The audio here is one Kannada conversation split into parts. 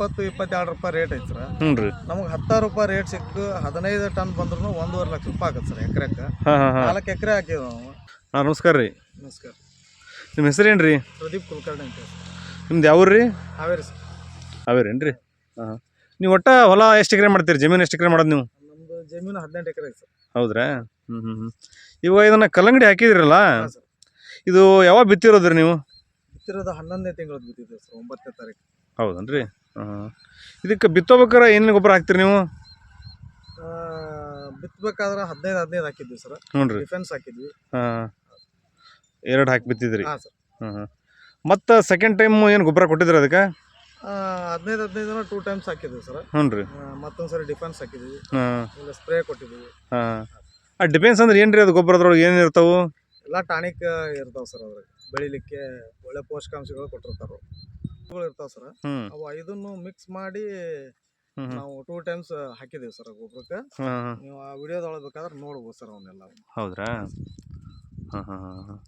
ಇಪ್ಪತ್ತು ಇಪ್ಪತ್ತೆರಡು ರೂಪಾಯಿ ರೇಟ್ ಐತಿ ಸರ್ ಹ್ಞೂ ರೀ. ನಮಗೆ ಹತ್ತಾರು ರೂಪಾಯಿ ರೇಟ್ ಸಿಕ್ಕು ಹದಿನೈದು ಟನ್ ಬಂದ್ರು ಒಂದೂವರೆ ಲಕ್ಷ ರೂಪಾಯಿ ಆಗತ್ತೆ ಸರ್ ಎಕರೆಕ್ಕೆ. ಹಾಂ ಹಾಂ ಹಾಂ. ನಾಲ್ಕು ಎಕರೆ ಹಾಕಿದ್ವಿ ನಾವು ಹಾಂ ನಮಸ್ಕಾರ ರೀ. ನಮಸ್ಕಾರ. ನಿಮ್ಮ ಹೆಸರೇನು ರೀ ಪ್ರದೀಪ್ ಕುಲಕರ್ಣಿ ಅಂತ ಹೇಳಿ ನಿಮ್ದು ಯಾವ ರೀ? ಹಾವೇರಿ ಸರ್ ಅವೇರೇನು ರೀ ಹಾಂ ಹಾಂ. ನೀವು ಒಟ್ಟು ಹೊಲ ಎಷ್ಟು ಎಕರೆ ಮಾಡ್ತೀರಿ? ಜಮೀನು ಎಷ್ಟು ಎಕರೆ ಮಾಡೋದು ನೀವು? ನಮ್ದು ಜಮೀನು ಹದಿನೆಂಟು ಎಕರೆ ಐತೆ ಸರ್ ಹೌದ್ರಾ? ಹ್ಞೂ ಹ್ಞೂ ಹ್ಞೂ ಇವಾಗ ಇದನ್ನು ಕಲ್ಲಂಗಡಿ ಹಾಕಿದ್ರಲ್ಲ? ಹಾಂ ಸರ್ ಇದು ಯಾವಾಗ ಬಿತ್ತಿರೋದ್ರಿ ನೀವು? ಬಿತ್ತಿರೋದು ಹನ್ನೊಂದನೇ ತಿಂಗಳು ಬಿತ್ತಿದ್ದೆ ಸರ್ ಒಂಬತ್ತನೇ ತಾರೀಕು ಹೌದನ್ರಿ? ಹಾಂ ಇದಕ್ಕೆ ಬಿತ್ತೋಬೇಕಾರೆ ಏನೇನು ಗೊಬ್ಬರ ಹಾಕ್ತೀರಿ ನೀವು? ಬಿತ್ತಬೇಕಾದ್ರೆ ಹದಿನೈದು ಹದಿನೈದು ಹಾಕಿದ್ವಿ ಸರ್. ಹ್ಞೂ ರೀ. ಡಿಫೆನ್ಸ್ ಹಾಕಿದ್ವಿ. ಹಾಂ. ಎರಡು ಹಾಕಿ ಬಿತ್ತಿದ್ರಿ? ಹಾಂ ಸರ್. ಹಾಂ ಹಾಂ ಮತ್ತು ಸೆಕೆಂಡ್ ಟೈಮ್ ಏನು ಗೊಬ್ಬರ ಕೊಟ್ಟಿದ್ರಿ ಅದಕ್ಕೆ? ಹದಿನೈದು ಹದಿನೈದು ದಿನ ಟೂ ಟೈಮ್ಸ್ ಹಾಕಿದ್ವಿ ಸರ್. ಹ್ಞೂ ರೀ. ಮತ್ತೊಂದು ಸರಿ ಡಿಫೆನ್ಸ್ ಹಾಕಿದ್ವಿ. ಹಾಂ. ಇಲ್ಲ ಸ್ಪ್ರೇ ಕೊಟ್ಟಿದ್ವಿ. ಹಾಂ. ಆ ಡಿಫೆನ್ಸ್ ಅಂದ್ರೆ ಏನು ರೀ ಅದು ಗೊಬ್ಬರದ್ರೊಳಗೆ ಏನು ಇರ್ತಾವೆ? ಎಲ್ಲ ಟಾನಿಕ್ ಇರ್ತಾವೆ ಸರ್ ಅದ್ರಾಗ ಬೆಳಿಲಿಕ್ಕೆ ಒಳ್ಳೆ ಪೋಷಕಾಂಶಗಳು ಕೊಟ್ಟಿರ್ತಾರ. ಇರ್ತಾವ ಸರ್. ಅವು ಐದನ್ನು ಮಿಕ್ಸ್ ಮಾಡಿ ನಾವು ಟೂ ಟೈಮ್ಸ್ ಹಾಕಿದೀವಿ ಸರ್ ಗೊಬ್ಬರಕ್ಕೆ ಹಾಂ ನೀವು ಆ ವಿಡಿಯೋದೊಳಗೆ ಬೇಕಾದ್ರೆ ನೋಡ್ಬೋದು ಸರ್ ಅವನ್ನೆಲ್ಲ ಹೌದ್ರಾ? ಹಾಂ ಹಾಂ ಹಾಂ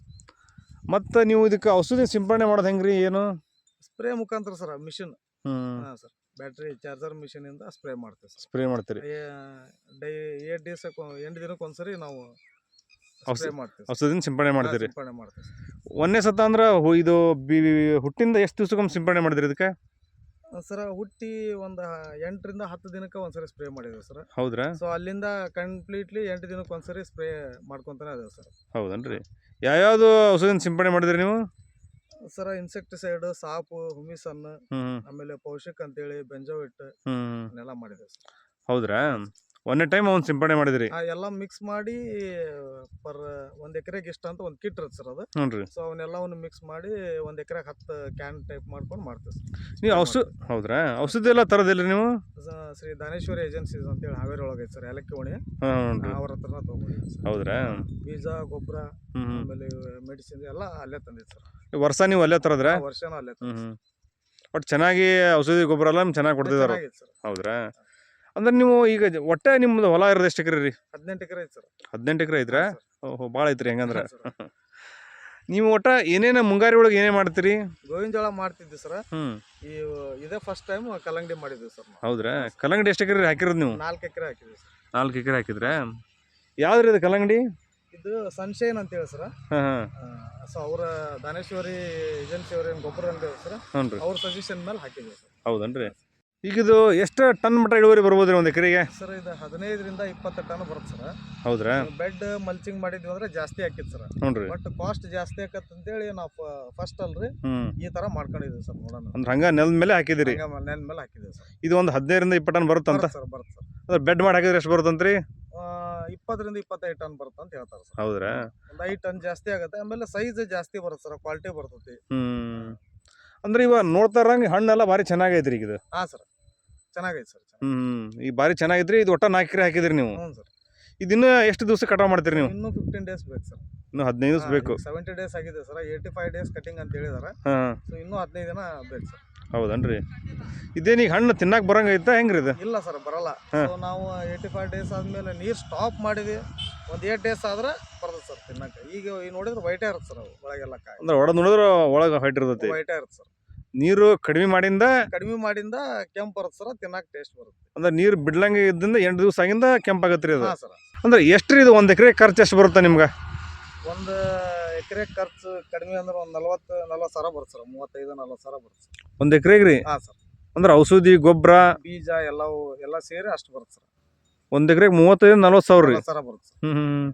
ಮತ್ತು ನೀವು ಇದಕ್ಕೆ ಔಷಧಿ ಸಿಂಪಡಣೆ ಮಾಡೋದು ಹೆಂಗ್ರಿ ಏನು? ಸ್ಪ್ರೇ ಮುಖಾಂತರ ಸರ್ ಮಿಷಿನ್ ಹ್ಞೂ ಹಾಂ ಸರ್. ಬ್ಯಾಟ್ರಿ ಚಾರ್ಜರ್ ಮಿಷಿನ್ ಇಂದ ಸ್ಪ್ರೇ ಮಾಡ್ತೀವಿ ಸರ್. ಸ್ಪ್ರೇ ಮಾಡ್ತೀರಿ. ಡೈ ಏಟ್ ಡೇಸ್ ಎಂಟು ದಿನಕ್ಕೆ ಒಂದ್ಸರಿ ನಾವು ಔಷಧಿ- ಮಾಡ್ತೀವಿ. ಔಷಧಿನ ಸಿಂಪಡಣೆ ಮಾಡ್ತೀರಿ? ಸಿಂಪಡಣೆ ಮಾಡ್ತೀವಿ ಒಂದನೇ ಒಂದೇ ಸತ ಅಂದ್ರೆ ಹು- ಇದು ಬಿ ಹುಟ್ಟಿಂದ ಎಷ್ಟು ದಿವ್ಸಕ್ಕೊಮ್ಮೆ ಸಿಂಪಡಣೆ ಮಾಡಿದ್ರಿ ಇದಕ್ಕೆ? ಸರ್ ಹುಟ್ಟಿ ಒಂದು ಎಂಟರಿಂದ ಹತ್ತು ದಿನಕ್ಕೆ ಒಂದ್ಸರಿ ಸ್ಪ್ರೇ ಮಾಡಿದ್ದೀವಿ ಸರ್. ಹೌದ್ರಾ? ಸೊ ಅಲ್ಲಿಂದ ಕಂಪ್ಲೀಟ್ಲಿ ಎಂಟು ದಿನಕ್ಕೆ ಒಂದ್ಸರಿ ಸ್ಪ್ರೇ ಮಾಡ್ಕೊತಾನೆ ಅದೇ ಸರ್. ಹೌದನ್ರಿ? ಯಾವ್ಯಾವುದು ಔಷಧಿನ ಸಿಂಪಡಣೆ ಮಾಡಿದ್ರಿ ನೀವು? ಸರ್ ಇನ್ಸೆಕ್ಟಿಸೈಡ್ ಸಾಪು ಹುಮಿಸನ್ ಹ್ಞೂ ಆಮೇಲೆ ಪೌಷಕ್ ಅಂತೇಳಿ ಬೆಂಜೋವಿಟ್ ಹ್ಞೂ ಇವನ್ನೆಲ್ಲ ಮಾಡಿದ್ದೇವೆ ಸರ್. ಹೌದ್ರಾ? ಒಂದೇ ಟೈಮ್ ಅವ್ನು ಸಿಂಪಡಣೆ ಮಾಡಿದ್ರಿ. ಆ ಎಲ್ಲ ಮಿಕ್ಸ್ ಮಾಡಿ ಪರ್ ಒಂದ್ ಎಕರೆಗೆ ಇಷ್ಟ ಅಂತ ಒಂದು ಕಿಟ್ ಇರುತ್ತೆ ಸರ್ ಅದು. ಹ್ಞೂ ರೀ. ಸೊ ಅವನ್ನೆಲ್ಲವನ್ನು ಮಿಕ್ಸ್ ಮಾಡಿ ಒಂದ್ ಎಕರೆಗೆ ಹತ್ತು ಕ್ಯಾನ್ ಟೈಪ್ ಮಾಡ್ಕೊಂಡು ಮಾಡ್ತೀವಿ ಸರ್. ನೀವು ಔಷಧ ಹೌದ್ರಾ? ಔಷಧಿ ಎಲ್ಲ ತರೋದಿಲ್ಲ ನೀವು? ಸ- ಶ್ರೀ ದಾನೇಶ್ವರಿ ಏಜೆನ್ಸೀಸ್ ಅಂತೇಳಿ ಹಾವೇರಿ ಒಳಗೆ ಐತೆ ಸರ್ ಏಲಕ್ಕಿ ಓಣಿ ಹಾಂ ರೀ. ಅವ್ರ ಹತ್ರನ ತೊಗೊಂಡಿದ್ದೀವಿ ಸರ್. ಹೌದ್ರಾ? ಬೀಜ ಗೊಬ್ಬರ ಹ್ಞೂ ಹ್ಞೂ ಆಮೇಲೆ ಮೆಡಿಸಿನ್ ಎಲ್ಲ ಅಲ್ಲೇ ತಂದಿದ್ದು ಸರ್. ವರ್ಷ ನೀವು ಅಲ್ಲೇ ತರದ್ರ? ವರ್ಷನೂ ಅಲ್ಲೇ ಹ್ಞೂ ತಂದಿದ್ದು ಹ್ಞೂ ಒಟ್ಟು ಚೆನ್ನಾಗಿ ಔಷಧಿ ಗೊಬ್ಬರ ಎಲ್ಲ ಚೆನ್ನಾಗಿ ಕೊಡ್ತಿದ್ದಾರೆ ಚೆನ್ನಾಗಿತ್ತು ಸರ್. ಹೌದ್ರಾ? ಅಂದ್ರೆ ನೀವು ಈಗ ಒಟ್ಟೆ ನಿಮ್ದು ಹೊಲ ಇರೋದು ಎಷ್ಟು ಎಕರೆ ರೀ? ಹದಿನೆಂಟು ಎಕರೆ ಐತೆ ಸರ್. ಹದಿನೆಂಟು ಎಕರೆ ಐತ್ರಾ. ಓಹೋ ಭಾಳ ಐತ್ರಿ ಹೆಂಗಂದ್ರೆ. ನೀವು ಒಟ್ಟ ಏನೇನು ಮುಂಗಾರಿ ಒಳಗೆ ಏನೇ ಮಾಡ್ತೀರಿ? ಗೋವಿನ ಜೋಳ ಮಾಡ್ತಿದ್ವಿ ಸರ್. ಹ್ಞೂ ಈ ಇದೇ ಫಸ್ಟ್ ಟೈಮ್ ಕಲ್ಲಂಗಡಿ ಮಾಡಿದ್ವಿ ಸರ್ ನಾವು. ಹೌದ್ರಾ? ಕಲ್ಲಂಗಡಿ ಎಷ್ಟು ಎಕರೆ ಹಾಕಿರೋದು ನೀವು? ನಾಲ್ಕು ಎಕರೆ ಹಾಕಿದ್ವಿ ಸರ್. ನಾಲ್ಕು ಎಕರೆ ಹಾಕಿದ್ರೆ? ಯಾವ್ದು ರೀ ಇದು ಕಲ್ಲಂಗಡಿ? ಇದು ಸನ್ಶೈನ್ ಅಂತೇಳಿ ಸರ್. ಹಾಂ ಹಾಂ. ಸೊ ಅವರ ದಾನೇಶ್ವರಿ ಏಜೆನ್ಸಿ ಅವ್ರ ಏನು ಗೊಬ್ಬರ ಅಂತೇಳಿ ಸರ್. ಹ್ಞೂ ರೀ ಅವ್ರ ಸಜೆಷನ್ ಮೇಲೆ ಹಾಕಿದ್ವಿ ಸರ್. ಹೌದನ್ರಿ? ಈಗ ಇದು ಎಷ್ಟು ಟನ್ ಮಟ್ಟ ಇಳುವರಿ ಬರ್ಬೋದು ರೀ ಒಂದು ಎಕರೆಗೆ? ಸರ್ ಇದು ಹದಿನೈದರಿಂದ ಇಪ್ಪತ್ತು ಟನ್ ಬರುತ್ತೆ ಸರ್. ಹೌದ್ರಾ? ಬೆಡ್ ಮಲ್ಚಿಂಗ್ ಮಾಡಿದ್ವಿ ಅಂದ್ರೆ ಜಾಸ್ತಿ ಹಾಕಿತ್ತು ಸರ್. ಹ್ಞೂ ರೀ ಬಟ್ ಕಾಸ್ಟ್ ಜಾಸ್ತಿ ಆಕತ್ ಅಂತೇಳಿ ನಾವು ಫಸ್ಟ್ ಅಲ್ರಿ ಈ ತರ ಮಾಡ್ಕೊಂಡಿದ್ವಿ ಸರ್ ನೋಡೋಣ. ಅಂದ್ರೆ ಹಂಗೆ ನೆಲದ ಮೇಲೆ ಹಾಕಿದಿರಿ? ನೆಲ ಮೇಲೆ ಹಾಕಿದ್ದೀವಿ ಸರ್. ಇದು ಒಂದು ಹದಿನೈದರಿಂದ ಇಪ್ಪತ್ತು ಟನ್ ಬರುತ್ತಂತ? ಬರುತ್ತೆ ಸರ್ ಬರುತ್ತೆ ಸರ್. ಅದ್ರ ಬೆಡ್ ಮಾಡಿ ಹಾಕಿದ್ರೆ ಎಷ್ಟು ಬರುತ್ತಂತ್ರಿ? ಇಪ್ಪತ್ತರಿಂದ ಇಪ್ಪತ್ತೈದು ಟನ್ ಬರುತ್ತೆ ಅಂತ ಹೇಳ್ತಾರೆ ಸರ್. ಹೌದ್ರಾ? ಒಂದು ಐದು ಟನ್ ಜಾಸ್ತಿ ಆಗುತ್ತೆ ಆಮೇಲೆ ಸೈಜ್ ಜಾಸ್ತಿ ಬರುತ್ತೆ ಸರ್ ಕ್ವಾಲಿಟಿ ಬರ್ತೈತಿ. ಹ್ಞೂ ಅಂದ್ರೆ ಇವಾಗ ನೋಡ್ತಾರಂಗೆ ಹಣ್ಣೆಲ್ಲ ಭಾರಿ ಚೆನ್ನಾಗೈತ್ರಿ ಈಗ ಇದು ಹಾಂ ಸರ್. ಚೆನ್ನಾಗೈತೆ ಸರ್ ಹ್ಞೂ ಈ ಭಾರಿ ಚೆನ್ನಾಗಿದ್ರಿ ಇದು ಒಟ್ಟ ನಾಲ್ಕು ಎಕರೆ ಹಾಕಿದ್ರಿ ನೀವು. ಹ್ಞೂ ಸರ್. ಇದನ್ನ ಎಷ್ಟು ದಿವಸ ಕಟಾವ್ ಮಾಡ್ತೀರಿ ನೀವು? ಇನ್ನೂ ಫಿಫ್ಟೀನ್ ಡೇಸ್ ಬೇಕು ಸರ್. ಇನ್ನು ಹದಿನೈದು ದಿವಸ ಬೇಕು. ಸೆವೆಂಟಿ ಡೇಸ್ ಆಗಿದೆ sir. Eighty five days cutting ಅಂತ ಹೇಳಿದಾರೆ. ಹಾಂ. ಸೊ ಇನ್ನೂ ಹದಿನೈದು ದಿನ ಬೇಕು ಸರ್. ಹೌದನ್ರಿ? ಇದೇನೀಗ ಹಣ್ಣು ತಿನ್ನಕ್ಕೆ ಬರಂಗೈತಾ ಹೆಂಗ್ರಿ ಇದು? ಇಲ್ಲ ಸರ್ ಬರಲ್ಲ. ಸೊ ನಾವು ಏಯ್ಟಿ ಫೈವ್ ಡೇಸ್ ಆದಮೇಲೆ ನೀರು ಸ್ಟಾಪ್ ಮಾಡಿದ್ವಿ. ಒಂದು ಏಟ್ ಡೇಸ್ ಆದ್ರೆ ಬರ್ತದೆ ಸರ್ ತಿನ್ನಕ್ಕೆ. ಈಗ ನೋಡಿದ್ರೆ ವೈಟೇ ಇರುತ್ತೆ ಸರ್ ಅವು ಒಳಗೆಲ್ಲ ಕಾಯಿ. ಅಂದ್ರೆ ಒಡ ನೋಡಿದ್ರೆ ಒಳಗೆ ಹೈಟ್ ಇರ್ತೈತಿ. ವೈಟೇ ಇರುತ್ತೆ ಸರ್. ನೀರು ಕಡಿಮೆ ಮಾಡಿಂದ ಕಡಿಮೆ ಮಾಡಿಂದ ಕೆಂಪು ಬರುತ್ತೆ ಸರ್ ತಿನ್ನಕ್ಕೆ ಟೇಸ್ಟ್ ಬರುತ್ತೆ. ಅಂದ್ರೆ ನೀರು ಬಿಡ್ಲಂಗ ಇದ್ದಿಂದ ಎಂಟು ದಿವಸ ಆಗಿಂದ ಕೆಂಪಾಗತ್ರಿ ಅದು. ಹಾಂ ಸರ್. ಅಂದ್ರೆ ಎಷ್ಟು ರೀ ಇದು ಒಂದ್ ಎಕರೆ ಖರ್ಚು ಎಷ್ಟು ಬರುತ್ತೆ ನಿಮ್ಗೆ? ಒಂದು ಎಕರೆ ಖರ್ಚು ಕಡಿಮೆ ಅಂದ್ರೆ ಒಂದು ನಲ್ವತ್ತು ನಲ್ವತ್ತು ಸಾವಿರ ಬರುತ್ತೆ ಸರ್ ಮೂವತ್ತೈದು ನಲ್ವತ್ತು ಸಾವಿರ ಬರುತ್ತೆ ಸರ್. ಒಂದು ಎಕರೆಗೆ ರೀ ಹಾಂ ಸರ್. ಅಂದ್ರೆ ಔಷಧಿ ಗೊಬ್ಬರ ಬೀಜ ಎಲ್ಲವೂ ಎಲ್ಲ ಸೇರಿ ಅಷ್ಟು ಬರುತ್ತೆ ಸರ್. ಒಂದ್ ಎಕರೆಗೆ ಮೂವತ್ತೈದು ನಲ್ವತ್ತು ಸಾವಿರ ರೀ? ಸರ ಸಾವಿರ ಬರುತ್ತೆ ಹ್ಮ್ ಹ್ಮ್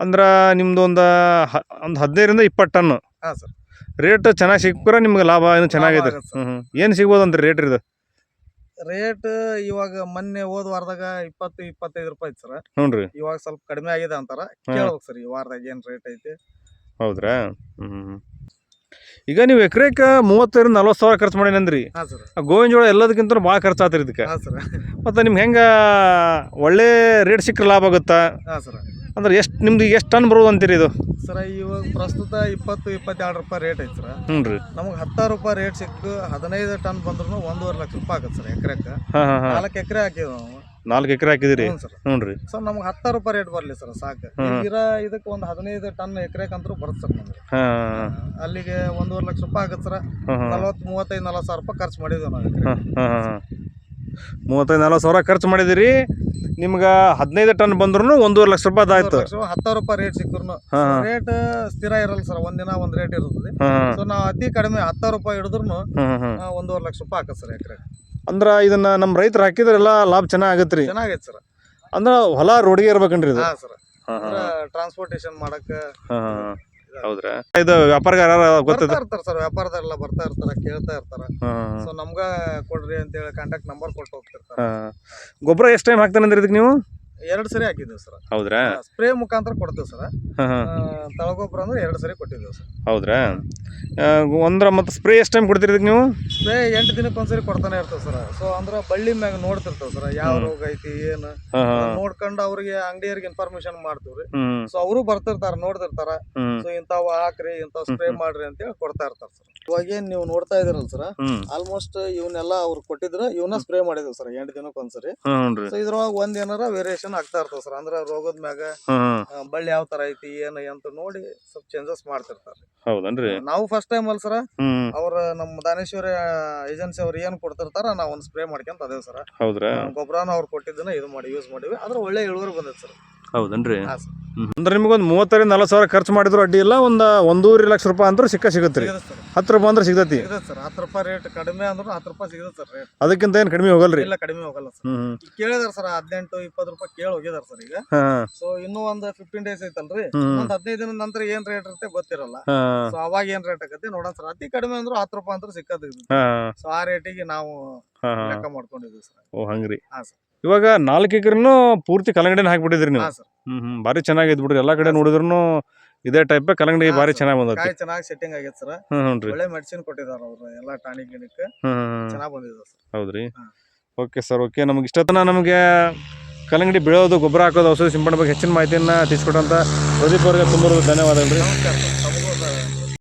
ಅಂದ್ರ ಅಂದ್ರೆ ನಿಮ್ದು ಒಂದು ಹ ಒಂದು ಹದಿನೈದರಿಂದ ಇಪ್ಪತ್ತು ಟನ್ ಹಾ ಸರ್. ರೇಟ್ ಚೆನ್ನಾಗಿ ಸಿಕ್ಕರೆ ನಿಮ್ಗೆ ಲಾಭ ಏನು ಚೆನ್ನಾಗಿದೆ ಏನು ಹ್ಞೂ ಹ್ಞೂ ಏನು ಸಿಗ್ಬೋದಂತ್ರಿ ರೇಟ್ ಇದು? ರೇಟ್ ಇವಾಗ ಮೊನ್ನೆ ಹೋದ ವಾರದಾಗ ಇಪ್ಪತ್ತು ಇಪ್ಪತ್ತೈದು ರೂಪಾಯಿ ಐತಿ ಸರ್. ಹ್ಞೂ ರೀ. ಇವಾಗ ಸ್ವಲ್ಪ ಕಡಿಮೆ ಆಗಿದೆ ಅಂತಾರ. ಕೇಳ್ಬೇಕು ಸರ್ ಈ ವಾರದಾಗ ಏನು ರೇಟ್ ಐತಿ. ಹೌದ್ರಾ? ಹ್ಞೂ ಹ್ಞೂ ಈಗ ನೀವು ಎಕರೆಕ ಮೂವತ್ತರಿಂದ ನಲ್ವತ್ತು ಸಾವಿರ ಖರ್ಚು ಮಾಡಿ ಅಂದ್ರಿ ಹಾಂ ಸರ್. ಆ ಗೋವಿನ ಜೋಳ ಎಲ್ಲದಕ್ಕಿಂತ ಭಾಳ ಖರ್ಚು ಆತ್ರಿ ಇದಕ್ಕೆ. ಹಾಂ ಸರ್. ಮತ್ತು ನಿಮ್ಗೆ ಹೆಂಗೆ ಒಳ್ಳೆ ರೇಟ್ ಸಿಕ್ಕರೆ ಲಾಭ ಆಗುತ್ತಾ? ಹಾಂ ಸರ್. ಅಂದ್ರೆ ಎಷ್ಟು ನಿಮ್ದು ಎಷ್ಟು ಟನ್ ಬರೋದು ಅಂತೀರಿ ಇದು? ಸರ್ ಇವಾಗ ಪ್ರಸ್ತುತ ಇಪ್ಪತ್ತು ಇಪ್ಪತ್ತೆರಡು ರೂಪಾಯಿ ರೇಟ್ ಐತೆ ಸರ್. ಹ್ಞೂ ರೀ. ನಮಗೆ ಹತ್ತಾರು ರೂಪಾಯಿ ರೇಟ್ ಸಿಕ್ಕು ಹದಿನೈದು ಟನ್ ಬಂದ್ರು ಒಂದೂವರೆ ಲಕ್ಷ ರೂಪಾಯಿ ಆಗುತ್ತೆ ಸರ್ ಎಕರೆಕ್ಕೆ. ಹಾಂ ಹಾಂ ಹಾಂ. ನಾಲ್ಕು ಎಕರೆ ಹಾಕಿದ್ವಿ ನಾವು. ನಾಲ್ಕು ಎಕರೆ ಹಾಕಿದಿರಿ? ಹ್ಞೂ ಸರ್. ಹ್ಞೂ ರೀ. ಸರ್ ನಮ್ಗೆ ಹತ್ತಾರು ರೂಪಾಯಿ ರೇಟ್ ಬರಲಿ ಸರ್ ಸಾಕು. ಇರೋ ಇದಕ್ಕೆ ಒಂದು ಹದಿನೈದು ಟನ್ ಎಕರೆಕಂತೂ ಬರುತ್ತೆ ಸರ್ ನಮ್ಗೆ. ಹಾಂ ಅಲ್ಲಿಗೆ ಒಂದೂವರೆ ಲಕ್ಷ ರೂಪಾಯಿ ಆಗುತ್ತೆ ಸರ್. ನಲ್ವತ್ತು ಮೂವತ್ತೈದು ನಲ್ವತ್ತು ಸಾವಿರ ರೂಪಾಯಿ ಖರ್ಚು ಮಾಡಿದ್ವಿ ನಾವು ಎಕರೆ ಹಾಂ ಹಾಂ ಹಾಂ. ಮೂವತ್ತೈದು ನಲ್ವತ್ತು ಸಾವಿರ ಖರ್ಚು ಮಾಡಿದಿರಿ. ನಿಮ್ಗೆ ಹದಿನೈದು ಟನ್ ಬಂದ್ರೂ ಒಂದೂವರೆ ಲಕ್ಷ ರೂಪಾಯಿ ಆಯ್ತು. ಹತ್ತಾರು ರೂಪಾಯಿ ರೇಟ್ ಸಿಕ್ಕರು ಹಾಂ ರೇಟ್ ಸ್ಥಿರ ಇರಲ್ಲ ಸರ್ ಒಂದಿನ ಒಂದು ರೇಟ್ ಇರ್ತದೆ. ಹಾಂ ಸೊ ನಾವು ಅತಿ ಕಡಿಮೆ ಹತ್ತಾರು ರೂಪಾಯಿ ಹಿಡಿದ್ರು ಹಾಂ ಹಾಂ ಒಂದೂವರೆ ಲಕ್ಷ ರೂಪಾಯಿ ಹಾಕತ್ ಸರ್ ಎಕರೆ ಅಂದ್ರೆ ಇದನ್ನ ನಮ್ಮ ರೈತರು ಹಾಕಿದ್ರೆಲ್ಲ ಲಾಭ ಚೆನ್ನಾಗಿ ಆಗತ್ತೆ ರೀ. ಚೆನ್ನಾಗೈತೆ ಸರ್ ಅಂದ್ರೆ ಹೊಲ ರೋಡ್ಗೆ ಇರ್ಬೇಕನ್ರಿ ಇದು. ಹಾ ಸರ್ ಹಾಂ ಅಂದ್ರೆ ಟ್ರಾನ್ಸ್ಪೋರ್ಟೇಷನ್ ಮಾಡಕ್ಕೆ ಹಾಂ ಹಾಂ. ಹೌದ್ರಾ? ಇದು ವ್ಯಾಪಾರಗಾರ ಗೊತ್ತದ ಬರ್ತಾ ಇರ್ತಾರ ಸರ್ ವ್ಯಾಪಾರದಲ್ಲ ಬರ್ತಾ ಇರ್ತಾರ ಕೇಳ್ತಾ ಇರ್ತಾರ. ಸೊ ನಮ್ಗ ಕೊಡ್ರಿ ಅಂತೇಳಿ ಕಾಂಟ್ಯಾಕ್ಟ್ ನಂಬರ್ ಕೊಟ್ಟು ಹೋಗ್ತಿರ್ತಾರ. ಹಾಂ. ಗೊಬ್ಬರ ಎಷ್ಟು ಟೈಮ್ ಹಾಕ್ತಾನಂದ್ರಿ ಇದಕ್ಕೆ ನೀವು? ಎರಡು ಸರಿ ಹಾಕಿದ್ದೀವಿ ಸರ್. ಹೌದ್ರಾ? ಸ್ಪ್ರೇ ಮುಖಾಂತರ ಕೊಡ್ತೀವಿ ಸರ್. ತಳಗೊಬ್ಬರ ಅಂದ್ರೆ ಎರಡು ಸರಿ ಕೊಟ್ಟಿದ್ದೀವಿ ಸರ್. ಹೌದ್ರಾ? ಒಂದ್ರ ಮತ್ತೆ ಸ್ಪ್ರೇ ಎಷ್ಟು ಟೈಮ್ ಕೊಡ್ತೀರಿ ಇದಕ್ಕೆ ನೀವು? ಸ್ಪ್ರೇ ಎಂಟು ದಿನಕ್ಕೆ ಒಂದ್ಸರಿ ಕೊಡ್ತಾನೆ ಇರ್ತೇವೆ ಸರ್. ಸೊ ಅಂದ್ರೆ ಬಳ್ಳಿ ಮ್ಯಾಗ ನೋಡ್ತಿರ್ತೇವೆ ಸರ್. ಯಾವ ರೋಗ ಐತಿ ಏನು? ನೋಡ್ಕೊಂಡು ಅವ್ರಿಗೆ ಅಂಗಡಿಯವ್ರಿಗೆ ಇನ್ಫಾರ್ಮೇಶನ್ ಮಾಡ್ತೀವ್ರಿ ಸೊ ಅವರು ಬರ್ತಿರ್ತಾರ ನೋಡ್ತಿರ್ತಾರ. ಸೊ ಇಂಥವ್ ಹಾಕ್ರಿ ಇಂಥವ್ ಸ್ಪ್ರೇ ಮಾಡ್ರಿ ಅಂತೇಳಿ ಕೊಡ್ತಾ ಇರ್ತಾರ ಸರ್. ಇವಾಗ ಏನ್ ನೀವು ನೋಡ್ತಾ ಇದೀರಲ್ಲ ಸರ್ ಆಲ್ಮೋಸ್ಟ್ ಇವನ್ನೆಲ್ಲ ಅವ್ರು ಕೊಟ್ಟಿದ್ರ ಇವನ್ನ ಸ್ಪ್ರೇ ಮಾಡಿದ್ವಿ ಸರ್ ಎಂಟು ದಿನಕ್ಕೆ ಒಂದ್ಸರಿ. ಸೊ ಇದ್ರೊಳಗೆ ಒಂದ್ ಏನಾರ ವೇರಿಯೇಷನ್ ಆಗ್ತಾ ಇರ್ತಾವ ಸರ್. ಅಂದ್ರೆ ರೋಗದ ಮ್ಯಾಗ ಆ, ಬಳ್ಳಿ ಯಾವ ತರ ಐತಿ ಏನು ಅಂತ ನೋಡಿ ಸ್ವಲ್ಪ ಚೇಂಜಸ್ ಮಾಡ್ತಿರ್ತಾರೆ. ಹೌದನ್ರಿ? ನಾವು ಫಸ್ಟ್ ಟೈಮ್ ಅಲ್ಲಿ ಸರ್ ಅವ್ರ ನಮ್ಮ ದಾನೇಶ್ವರಿ ಏಜೆನ್ಸಿ ಅವ್ರು ಏನ್ ಕೊಡ್ತಿರ್ತಾರ ನಾವ್ ಒಂದ್ ಸ್ಪ್ರೇ ಮಾಡ್ಕೊಂತ ಅದೇವ್ ಸರ್. ಹೌದ್ರಾ? ಗೊಬ್ಬರನ ಅವ್ರು ಕೊಟ್ಟಿದ್ದನ್ನ ಇದು ಮಾಡಿ ಯೂಸ್ ಮಾಡಿವಿ. ಆದ್ರೆ ಒಳ್ಳೆ ಇಳುವರಿ ಬಂದೈತೆ ಸರ್. ಹೌದನ್ರಿ? ಅಂದ್ರೆ ಸರ್. ಅಂದ್ರೆ ನಿಮ್ಗೊಂದು ಮೂವತ್ತರಿಂದ ನಲ್ವತ್ತು ಸಾವಿರ ಖರ್ಚು ಮಾಡಿದ್ರು ಅಡ್ಡಿ ಇಲ್ಲ ಒಂದು ಒಂದೂವರೆ ಲಕ್ಷ ರೂಪಾಯಿ ಅಂದ್ರೂ ಸಿಕ್ಕ ಸಿಗುತ್ತೆ ರೀ ಸಿಗತ್ತೆ ಸರ್. ಹತ್ತು ರೂಪಾಯಿ ಅಂದ್ರೆ ಸಿಗ್ತೈತಿ. ಸಿಗತ್ತೆ ಸರ್. ಹತ್ತು ರೂಪಾಯಿ ರೇಟ್ ಕಡಿಮೆ ಅಂದ್ರೂ ಹತ್ತು ರೂಪಾಯಿ ಸಿಗುತ್ತೆ ಸರ್ ರೇಟ್. ಅದಕ್ಕಿಂತ ಏನು ಕಡಿಮೆ ಹೋಗಲ್ರಿ? ಇಲ್ಲ ಕಡಿಮೆ ಹೋಗಲ್ಲ ಸರ್. ಹ್ಞೂ ಹ್ಞೂ ಈಗ ಕೇಳಿದಾರೆ ಸರ್ ಹದಿನೆಂಟು ಇಪ್ಪತ್ತು ರೂಪಾಯಿ ಕೇಳಿ ಹೋಗಿದಾರೆ ಸರ್ ಈಗ. ಹಾಂ. ಸೊ ಇನ್ನೂ ಒಂದು ಫಿಫ್ಟೀನ್ ಡೇಸ್ ಐತಲ್ರಿ. ಹ್ಮ್. ಒಂದು ಹದಿನೈದು ದಿನದ ನಂತರ ಏನ್ ರೇಟ್ ಇರುತ್ತೆ ಗೊತ್ತಿರಲ್ಲ. ಹಾಂ. ಸೊ ಅವಾಗ ಏನ್ ರೇಟ್ ಆಗತ್ತೆ ನೋಡೋಣ ಸರ್. ಅತಿ ಕಡಿಮೆ ಅಂದ್ರೂ ಹತ್ತು ರೂಪಾಯಿ ಅಂತ ಸಿಕ್ಕದ ಹಾಂ. ಸೊ ಆ ರೇಟಿಗೆ ನಾವು ಹಾಂ ಲೆಕ್ಕ ಮಾಡ್ಕೊಂಡಿದ್ವಿ ಸರ್. ಓ ಹಂಗ್ರಿ. ಹಾ ಸರ್. ಇವಾಗ ನಾಲ್ಕು ಎಕರೆನು ಪೂರ್ತಿ ಕಲ್ಲಂಗಡಿನ ಹಾಕ್ಬಿಟ್ಟಿದ್ರಿ ನೀವು. ಹಾ ಸರ್. ಬಾರಿ ಚೆನ್ನಾಗಿ ಭಾರಿ ಚೆನ್ನಾಗೈತೆ ಬಿಡ್ರಿ. ಎಲ್ಲಾ ಕಡೆ ನೋಡಿದ್ರು ಇದೇ ಟೈಪ್ ಕಲ್ಲಂಗಡಿ ಬಾರಿ ಭಾರಿ sir. ಚೆನ್ನಾಗಿ ಬಂದೈತಿ. ಕಾಯಿ ಚೆನ್ನಾಗಿ ಸೆಟ್ಟಿಂಗ್ ಆಗೈತೆ ಸರ್. ಹ್ಞೂ ಹ್ಞೂ ರೀ. ಒಳ್ಳೆ ಮೆಡಿಸಿನ್ ಕೊಟ್ಟಿದ್ದಾರೆ ಅವ್ರು. ಎಲ್ಲ ಟಾನಿಕ್ ಗಿನಿಕ್ ಹ್ಞೂ ಚೆನ್ನಾಗಿ ಬಂದಿದೆ ಸರ್. ಹೌದ್ರಿ. ಹಾ. Okay sir okay. ನಮ್ಗೆ ಇಷ್ಟತನ ನಮಗೆ ಕಲ್ಲಂಗಡಿ ಬೆಳೆಯೋದು ಗೊಬ್ಬರ ಹಾಕೋದು ಔಷಧಿ ಸಿಂಪಡಣೆ ಬಗ್ಗೆ ಹೆಚ್ಚಿನ ಮಾಹಿತಿಯನ್ನು ತಿಳಿಸ್ಕೊಟ್ಟಂತ ಪ್ರದೀಪ್ ಅವರಿಗೆ ತುಂಬ ಧನ್ಯವಾದಗಳು ರೀ. ನಮಸ್ಕಾರ ಸರ್.